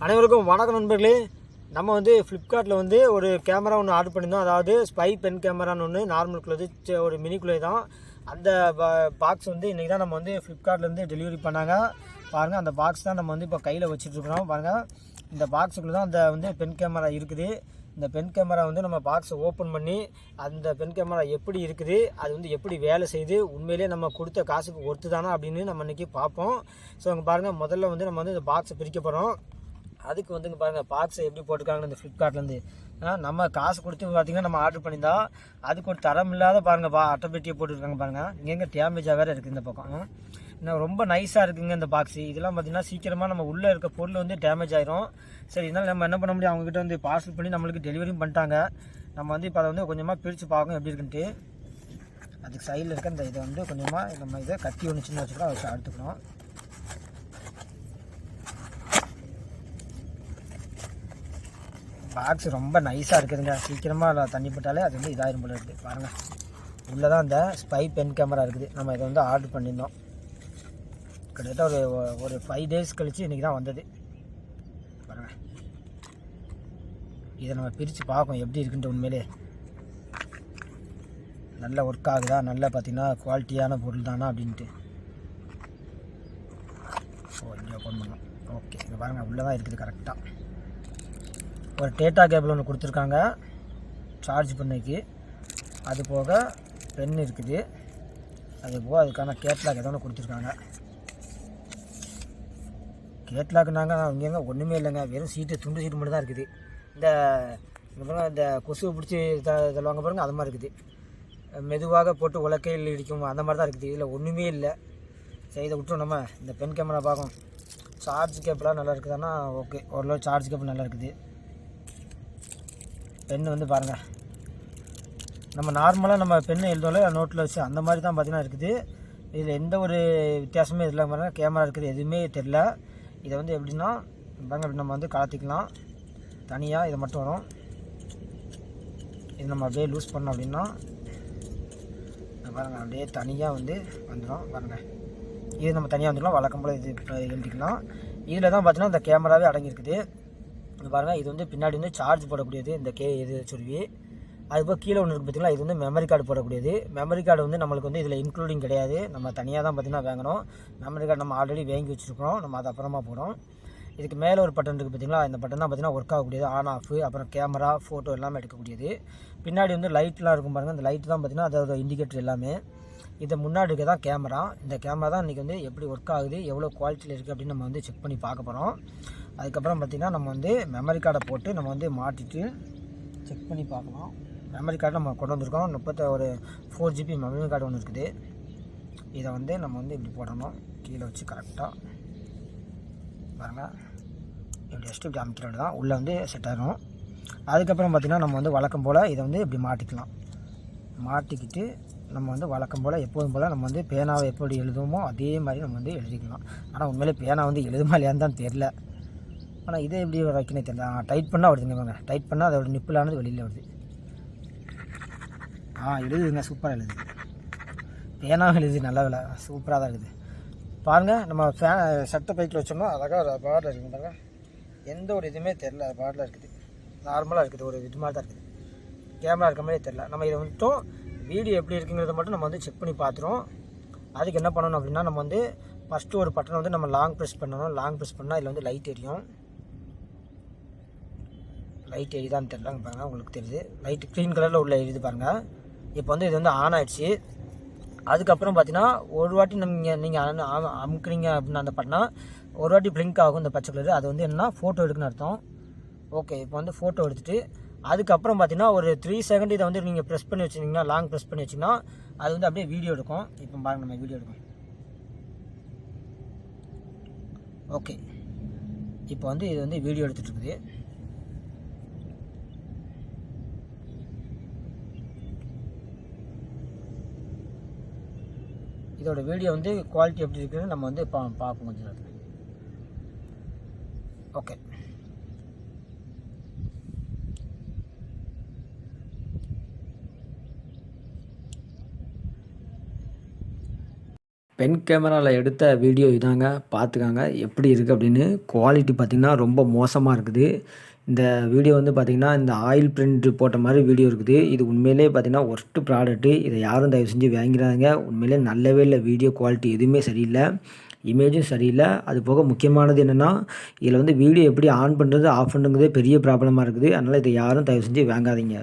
அனைவருக்கும் வணக்கம் நண்பர்களே. நம்ம வந்து ஃப்ளிப்கார்ட்டில் வந்து ஒரு கேமரா ஒன்று ஆர்டர் பண்ணியிருந்தோம். அதாவது ஸ்பை பென் கேமரான்னு ஒன்று நார்மலுக்குள்ளது சி- ஒரு மினிக்குள்ளே தான். அந்த பாக்ஸ் வந்து இன்றைக்கி தான் நம்ம வந்து ஃப்ளிப்கார்ட்லேருந்து டெலிவரி பண்ணாங்க. பாருங்கள் அந்த பாக்ஸ் தான் நம்ம வந்து இப்போ கையில் வச்சுட்ருக்குறோம் பாருங்கள் இந்த பாக்ஸுக்குள்ளே தான் அந்த வந்து பென் கேமரா இருக்குது. இந்த பென் கேமரா வந்து நம்ம பாக்ஸை ஓப்பன் பண்ணி அந்த பென் கேமரா எப்படி இருக்குது அது வந்து எப்படி வேலை செய்து உண்மையிலேயே நம்ம கொடுத்த காசுக்கு ஒர்த்து தானா அப்படின்னு நம்ம இன்றைக்கி பார்ப்போம். ஸோ அங்கே பாருங்கள் முதல்ல வந்து நம்ம வந்து இந்த பாக்ஸை பிரிக்க போகிறோம் அதுக்கு வந்துங்க பாருங்கள் பாக்ஸை எப்படி போட்டிருக்காங்கன்னு இந்த ஃப்ளிப்கார்ட்லேருந்து நம்ம காசு கொடுத்து பார்த்தீங்கன்னா நம்ம ஆர்டர் பண்ணியிருந்தோம் அதுக்கு ஒரு தரம் இல்லாத பாருங்கள் பா அட்டைப்பெட்டியை போட்டுருக்காங்க பாருங்கள் இங்கேங்க டேமேஜாக வேறு இருக்குது இந்த பக்கம். இன்னும் ரொம்ப நைஸாக இருக்குங்க இந்த பாக்ஸு இதெல்லாம் பார்த்தீங்கன்னா சீக்கிரமாக நம்ம உள்ளே இருக்க பொருள் வந்து டேமேஜ் ஆயிரும். சரி இருந்தாலும் நம்ம என்ன பண்ண முடியும்? அவங்ககிட்ட வந்து பார்சல் பண்ணி நம்மளுக்கு டெலிவரியும் பண்ணிட்டாங்க. நம்ம வந்து இப்போ அதை வந்து கொஞ்சமாக பிரித்து பார்க்கணும் எப்படி இருக்குன்ட்டு. அதுக்கு சைடில் இருக்க இந்த இதை வந்து கொஞ்சமாக நம்ம இதை கத்தி ஒன்று சின்ன வச்சுக்கலாம் அதை எடுத்துக்கணும் பாக்ஸ் ரொம்ப நைஸாக இருக்குதுங்க. சீக்கிரமாக அதில் தண்ணி போட்டாலே அது வந்து இதாயிரும் போல இருக்குது பாருங்கள் உள்ளே தான் இந்த ஸ்பை பென் கேமரா இருக்குது. நம்ம இதை வந்து ஆர்டர் பண்ணியிருந்தோம். கிட்டத்தட்ட ஒரு ஒரு ஃபைவ் டேஸ் கழித்து இன்றைக்கி தான் வந்தது. பாருங்கள் இதை நம்ம பிரித்து பார்ப்போம் எப்படி இருக்குன்ட்டு உண்மையிலே. நல்ல ஒர்க் ஆகுதா? நல்ல பார்த்திங்கன்னா குவாலிட்டியான பொருள் தானா அப்படின்ட்டு. ஓ இங்கே ஓப்பன் பண்ணோம். ஓகே இங்கே பாருங்கள் உள்ளே தான் இருக்குது கரெக்டாக ஒரு டேட்டா கேபிள் ஒன்று கொடுத்துருக்காங்க. சார்ஜ் பண்ணிக்கு. அது போக பென் இருக்குது. அது போக அதுக்கான கேட்லாக் ஏதோ ஒன்று கொடுத்துருக்காங்க. கேட்லாக்னாங்க இங்கேங்க ஒன்றுமே இல்லைங்க. வெறும் சீட்டு துண்டு சீட்டு மட்டும் தான் இருக்குது. இந்த பாருங்கள் இந்த கொசுவை பிடிச்சி த தள்ளுவாங்க பாருங்கள் அது மாதிரி இருக்குது. மெதுவாக போட்டு உலக்கையில் இடிக்கும் அந்த மாதிரி தான் இருக்குது. இதில் ஒன்றுமே இல்லை. சரி இதை விட்டுரும் நம்ம. இந்த பென் கேமரா பார்க்கும் சார்ஜ் கேபிளாக நல்லா இருக்குதானா ஓகே ஓரளவு சார்ஜ் கேபிள் நல்லா இருக்குது. பெண் வந்து பாருங்கள் நம்ம நார்மலாக நம்ம பென் எழுதோம்ல நோட்டில் வச்சு அந்த மாதிரி தான் பார்த்தீங்கன்னா இருக்குது. இதில் எந்த ஒரு வித்தியாசமே இதில் பாருங்கள் கேமரா இருக்குது எதுவுமே தெரில இதை வந்து எப்படின்னா பாருங்க அப்படி நம்ம வந்து கலத்திக்கலாம். தனியாக இதை மட்டும் வரும். இது நம்ம அப்படியே லூஸ் பண்ணோம் அப்படின்னா பாருங்கள் பாருங்க அப்படியே தனியாக வந்து வந்துடும் பாருங்கள் இது நம்ம தனியாக வந்துடலாம் வழக்கம் போல் இது எழுதிக்கலாம். இதில் தான் பார்த்தீங்கன்னா இந்த கேமராவே அடங்கியிருக்குது. இங்க பாருங்கள் இது வந்து பின்னாடி வந்து சார்ஜ் போடக்கூடியது இந்த கே இது சுருவி. அதுபோல் கீழே ஒன்று இருக்குது பார்த்தீங்களா இது வந்து மெமரி கார்டு போடக்கூடியது. மெமரி கார்டு வந்து நம்மளுக்கு வந்து இதில் இன்க்ளூடிங் கிடையாது. நம்ம தனியாக தான் பார்த்திங்கன்னா வாங்கணும். மெமரி கார்டு நம்ம ஆல்ரெடி வாங்கி வச்சுருக்கிறோம். நம்ம அது அப்புறமா போகிறோம் இதுக்கு மேலே ஒரு பட்டன் இருக்குது பார்த்தீங்களா இந்த பட்டன் தான் பார்த்தீங்கன்னா ஒர்க் ஆகக்கூடியது. ஆன் ஆஃப் அப்புறம் கேமரா ஃபோட்டோ எல்லாமே எடுக்கக்கூடியது. பின்னாடி வந்து லைட்லாம் இருக்கும் பாருங்கள் இந்த லைட் தான் பார்த்தீங்கன்னா அதோட இண்டிகேட்டர் எல்லாமே. இதை முன்னாடி இருக்க தான் கேமரா இந்த கேமரா தான் இன்றைக்கி வந்து எப்படி ஒர்க் ஆகுது எவ்வளோ குவாலிட்டியில் இருக்குது அப்படின்னு நம்ம வந்து செக் பண்ணி பார்க்க போகிறோம் அதுக்கப்புறம் பார்த்திங்கன்னா நம்ம வந்து மெமரி கார்டை போட்டு நம்ம வந்து மாட்டிட்டு செக் பண்ணி பார்க்கலாம். மெமரி கார்டு நம்ம கொண்டு வந்திருக்கோம். முப்பத்த ஒரு ஃபோர் ஜிபி மெமரி கார்டு ஒன்று இருக்குது. இதை வந்து நம்ம வந்து இப்படி போடணும். கீழே வச்சு கரெக்டாக பாருங்கள் இப்படி ஜஸ்ட் இப்படி அமைக்கிறது தான் உள்ளே வந்து செட் ஆகிடும் அதுக்கப்புறம் பார்த்திங்கன்னா நம்ம வந்து வழக்கம் போல் இதை வந்து இப்படி மாட்டிக்கலாம். மாட்டிக்கிட்டு நம்ம வந்து வழக்கம் போல் எப்போதும் போல் நம்ம வந்து பேனாவை எப்படி எழுதுவோமோ அதே மாதிரி நம்ம வந்து எழுதிக்கலாம். ஆனால் உண்மையிலே பேனா வந்து எழுதுமா இல்லையான்னு தான் தெரில ஆனால் இதை எப்படி வைக்கணும் தெரியல. டைட் பண்ணால் வருதுங்க பாருங்க டைட் பண்ணால் அதோட நிப்பிலானது வெளியில் வருது. ஆ எழுதுதுங்க. சூப்பராக எழுது. பேனாக எழுதுது நல்ல வேலை. சூப்பராக தான் இருக்குது. பாருங்கள் நம்ம ஃபே சட்டை பைக்கில் வச்சோம்னா அழகாக ஒரு பாட்டில் இருக்குங்க பாருங்க. எந்த ஒரு இதுவுமே தெரில பாட்டில் இருக்குது. நார்மலாக இருக்குது. ஒரு இது மாதிரி தான் இருக்குது. கேமரா இருக்க மாதிரி தெரில நம்ம இதை மட்டும் வீடியோ எப்படி இருக்குங்கிறத மட்டும் நம்ம வந்து செக் பண்ணி பார்த்துருவோம். அதுக்கு என்ன பண்ணணும் அப்படின்னா நம்ம வந்து ஃபஸ்ட்டு ஒரு பட்டனை வந்து நம்ம லாங் ப்ரெஸ் பண்ணணும். லாங் ப்ரெஸ் பண்ணால் இதில் வந்து லைட் எரியும். லைட் எரியுதான்னு தெரிலாங்க பாருங்கள் உங்களுக்கு தெரியுது. லைட் க்ரீன் கலரில் உள்ள எரியுது பாருங்கள் இப்போ வந்து இது வந்து ஆன் ஆயிடுச்சு. அதுக்கப்புறம் பார்த்தீங்கன்னா ஒரு வாட்டி நீங்கள் நீங்கள் அமுக்குறீங்க அப்படின்னு அந்த பண்ணால் ஒரு வாட்டி பிளிங்க் ஆகும் இந்த பச்சை கலர் அது வந்து என்னன்னா ஃபோட்டோ எடுக்குன்னு அர்த்தம். ஓகே இப்போ வந்து ஃபோட்டோ எடுத்துகிட்டு அதுக்கப்புறம் பார்த்தீங்கன்னா ஒரு த்ரீ செகண்ட் இதை வந்து நீங்கள் ப்ரெஸ் பண்ணி வச்சுருந்தீங்கன்னா லாங் ப்ரெஸ் பண்ணி வச்சிங்கன்னா அது வந்து அப்படியே வீடியோ எடுக்கும். இப்போ பாருங்கள் நம்ம வீடியோ எடுக்கும் ஓகே இப்போ வந்து இது வந்து வீடியோ எடுத்துகிட்டு இருக்குது. இதோட வீடியோ வந்து குவாலிட்டி எப்படி இருக்குன்னு நம்ம வந்து பா பார்ப்போம் கொஞ்சம் ஓகே பென் கேமராவில் எடுத்த வீடியோ இதாங்க. பார்த்துக்காங்க எப்படி இருக்குது அப்படின்னு குவாலிட்டி பார்த்திங்கன்னா ரொம்ப மோசமாக இருக்குது. இந்த வீடியோ வந்து பார்த்திங்கன்னா இந்த ஆயில் பிரிண்ட் போட்ட மாதிரி வீடியோ இருக்குது. இது உண்மையிலே பார்த்திங்கன்னா ஒர்ஸ்ட்டு ப்ராடக்ட்டு இதை யாரும் தயவு செஞ்சு வாங்கிறாங்க உண்மையிலே நல்லவே இல்லை. வீடியோ குவாலிட்டி எதுவுமே சரியில்லை. இமேஜும் சரியில்லை. அது போக முக்கியமானது என்னென்னா இதில் வந்து வீடியோ எப்படி ஆன் பண்ணுறது ஆஃப் பண்ணுறதே பெரிய ப்ராப்ளமாக இருக்குது. அதனால் இதை யாரும் தயவு செஞ்சு வாங்காதீங்க.